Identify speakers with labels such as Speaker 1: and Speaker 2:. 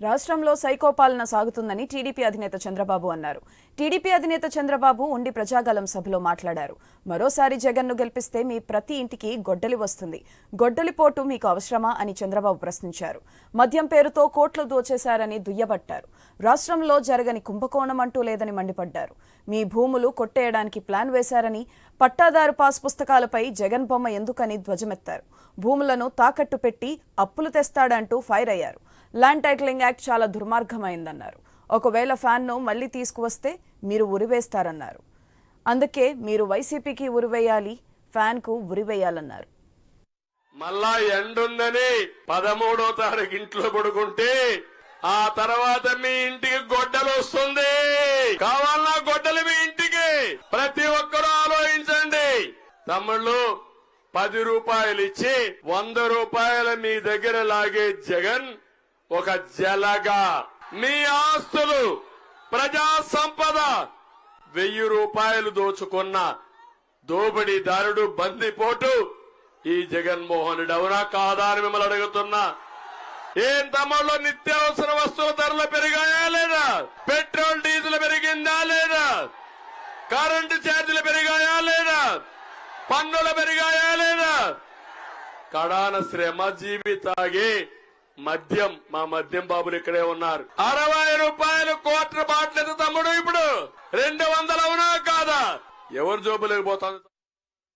Speaker 1: రాష్ట్రంలో సైకోపాలన సాగుతుందని టీడీపీ అధినేత చంద్రబాబు అన్నారు. టీడీపీ అధినేత చంద్రబాబు ఉండి ప్రజాగలం సభలో మాట్లాడారు. మరోసారి జగన్ను గెలిపిస్తే మీ ప్రతి ఇంటికి గొడ్డలి వస్తుంది. గొడ్డలి పోటు మీకు అవసరమా అని చంద్రబాబు ప్రశ్నించారు. మద్యం పేరుతో కోట్లు దోచేశారని దుయ్యబట్టారు. రాష్ట్రంలో జరగని కుంభకోణం అంటూ లేదని మండిపడ్డారు. మీ భూములు కొట్టేయడానికి ప్లాన్ వేశారని పట్టాదారు పాస్ పుస్తకాలపై జగన్ బొమ్మ ఎందుకని ధ్వజమెత్తారు. భూములను తాకట్టు పెట్టి అప్పులు తెస్తాడంటూ ఫైర్ అయ్యారు. ల్యాండ్ టైటిలింగ్ యాక్ట్ చాలా దుర్మార్గమైందన్నారు. ఒకవేళ ఫ్యాన్ను మళ్ళీ తీసుకువస్తే మీరు ఉరివేస్తారన్నారు. అందుకే మీరు వైసీపీకి ఉరివేయాలి ఫ్యాన్కు ఉరివేయాలన్నారు.
Speaker 2: మళ్ళా ఎండుందని పదమూడో తారీఖు ఇంట్లో పడుకుంటే ఆ తర్వాత మీ ఇంటికి గొడ్డలు వస్తుంది. కావాలన్నా గొడ్డలు మీ ఇంటికి. ప్రతి ఒక్కరూ ఆలోచించండి. తమ్ముళ్ళు పది రూపాయలు ఇచ్చి వంద రూపాయల మీ దగ్గర లాగే జగన్ ఒక జలగా. మీ ఆస్తులు ప్రజా సంపద వెయ్యి రూపాయలు దోచుకున్న దోపిడీదారుడు బందిపోటు ఈ జగన్మోహనుడు అవునా కాదా అని మిమ్మల్ని అడుగుతున్నా. ఏం తమలో నిత్యావసర వస్తువుల ధరలు పెరిగాయా లేదా? పెట్రోల్ డీజిల్ పెరిగిందా లేదా? కరెంటు ఛార్జీలు పెరిగాయా లేదా? పన్నులు పెరిగాయా లేదా? కడాన శ్రమ జీవితాగి. మద్యం మా మద్యం బాబులు ఇక్కడే ఉన్నారు. అరవై రూపాయలు కోట్ల బాట్లేదు తమ్ముడు ఇప్పుడు. రెండు వందలు అవునా కాదా? ఎవరు జోబులేకపోతుంది